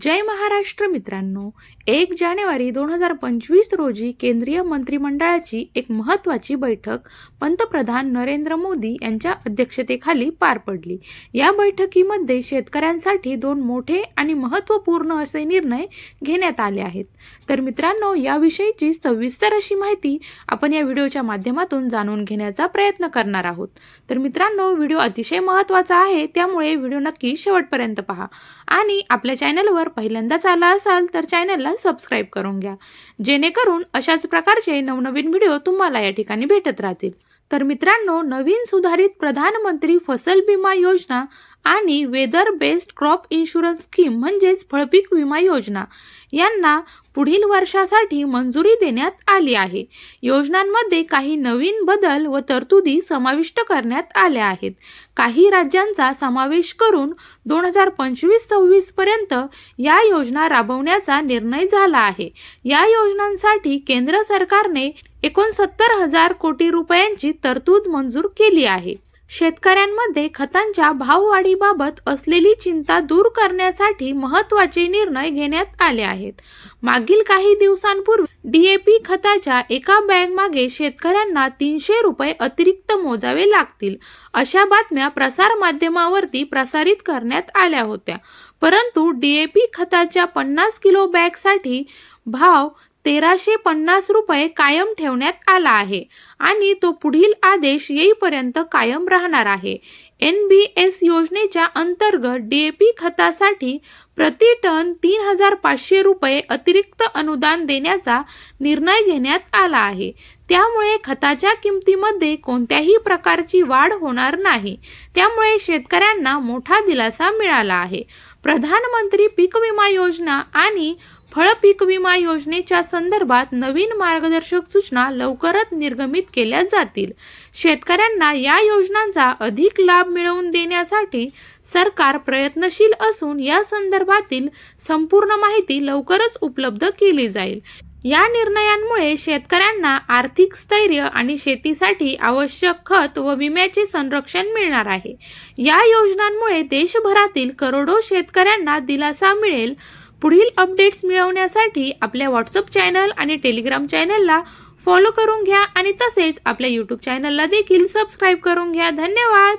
जय महाराष्ट्र मित्रांनो. एक जानेवारी दोन हजार पंचवीस रोजी केंद्रीय मंत्रिमंडळाची एक महत्त्वाची बैठक पंतप्रधान नरेंद्र मोदी यांच्या अध्यक्षतेखाली पार पडली. या बैठकीमध्ये शेतकऱ्यांसाठी दोन मोठे आणि महत्त्वपूर्ण असे निर्णय घेण्यात आले आहेत. तर मित्रांनो याविषयीची सविस्तर अशी माहिती आपण या व्हिडिओच्या माध्यमातून जाणून घेण्याचा प्रयत्न करणार आहोत. तर मित्रांनो व्हिडिओ अतिशय महत्त्वाचा आहे त्यामुळे व्हिडिओ नक्की शेवटपर्यंत पहा. आणि आपल्या चॅनलवर पहिल्यांदाच आला असाल तर चॅनलला सबस्क्राईब करून घ्या. जेणेकरून अशाच प्रकारचे नवनवीन व्हिडिओ तुम्हाला या ठिकाणी भेटत राहतील. तर मित्रांनो नवीन सुधारित प्रधानमंत्री फसल विमा योजना आणि weather based crop insurance scheme म्हणजेच फळपीक विमा योजना यांना पुढील वर्षासाठी मंजुरी देण्यात आली आहे. योजनांमध्ये काही नवीन बदल व तरतुदी समाविष्ट करण्यात आल्या आहेत. काही राज्यांचा समावेश करून दोन हजार पंचवीस सव्वीस पर्यंत या योजना राबवण्याचा निर्णय झाला आहे. या योजनांसाठी केंद्र सरकारने एकोणसत्तर हजार कोटी रुपयांची तरतूद मंजूर केली आहे. शेतकऱ्यांमध्ये खतांच्या भाववाढीबाबत असलेली चिंता दूर करण्यासाठी महत्त्वाचे निर्णय घेण्यात आले आहेत. मागील काही दिवसांपूर्वी डीएपी खताच्या एका बॅग मागे शेतकऱ्यांना तीनशे रुपये अतिरिक्त मोजावे लागतील अशा बातम्या प्रसारमाध्यमावरती प्रसारित करण्यात आल्या होत्या. परंतु डीएपी खताच्या पन्नास किलो बॅगसाठी भाव तेराशे पन्नास रुपये कायम ठेवण्यात आला आहे आणि तो पुढील आदेश येईपर्यंत कायम राहणार आहे. एन बी एस योजनेच्या अंतर्गत डी ए पी खतासाठी प्रति टन तीन हजार पाचशे रुपये अतिरिक्त अनुदान देण्याचा निर्णय घेण्यात आला आहे. त्यामुळे खताच्या किमतीमध्ये कोणत्याही प्रकारची वाढ होणार नाही. त्यामुळे शेतकऱ्यांना मोठा दिलासा मिळाला आहे. प्रधानमंत्री पीक विमा योजना आणि फळ पीक विमा योजनेच्या संदर्भात नवीन मार्गदर्शक सूचना लवकरच निर्गमित केल्या जातील. शेतकऱ्यांना या योजनांचा अधिक लाभ मिळवून देण्यासाठी सरकार प्रयत्नशील असून या संदर्भातील संपूर्ण माहिती लवकरच उपलब्ध केली जाईल. या निर्णयांमुळे शेतकऱ्यांना आर्थिक स्थैर्य आणि शेतीसाठी आवश्यक खत व विम्याचे संरक्षण मिळणार आहे. या योजनांमुळे देशभरातील करोडो शेतकऱ्यांना दिलासा मिळेल. पुढील अपडेट्स मिळवण्यासाठी आपल्या व्हॉट्सअप चॅनल आणि टेलिग्राम चॅनलला फॉलो करून घ्या आणि तसेच आपल्या यूट्यूब चॅनलला देखील सबस्क्राईब करून घ्या. धन्यवाद!